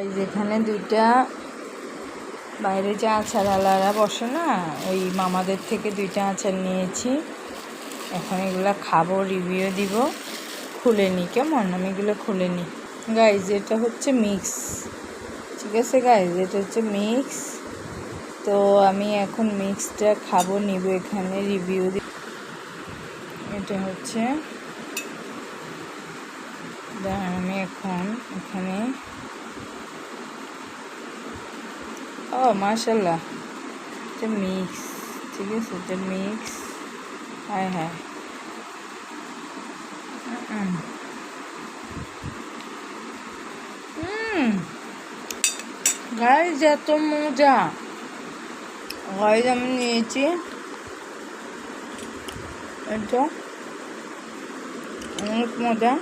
এই যেখানে দুইটা বাইরে যে আচার আলারা বসে না, ওই মামাদের থেকে দুইটা আচার নিয়েছি। এখন এগুলো খাব রিভিউ দিব। খুলে নি কেমন? আমি এগুলো খুলে নি। গাইজ এটা হচ্ছে মিক্স ঠিক আছে গাইজ এটা হচ্ছে মিক্স তো আমি এখন মিক্সটা খাব, নিব এখানে রিভিউ দি এটা হচ্ছে আমি এখন এখানে ও মাশাল্লাহ এটা মিক্স ঠিক আছে এটা মিক্স হ্যাঁ হ্যাঁ গাইজ এত মজা। গাইজ আমি নিয়েছি। এটা অনেক মজা।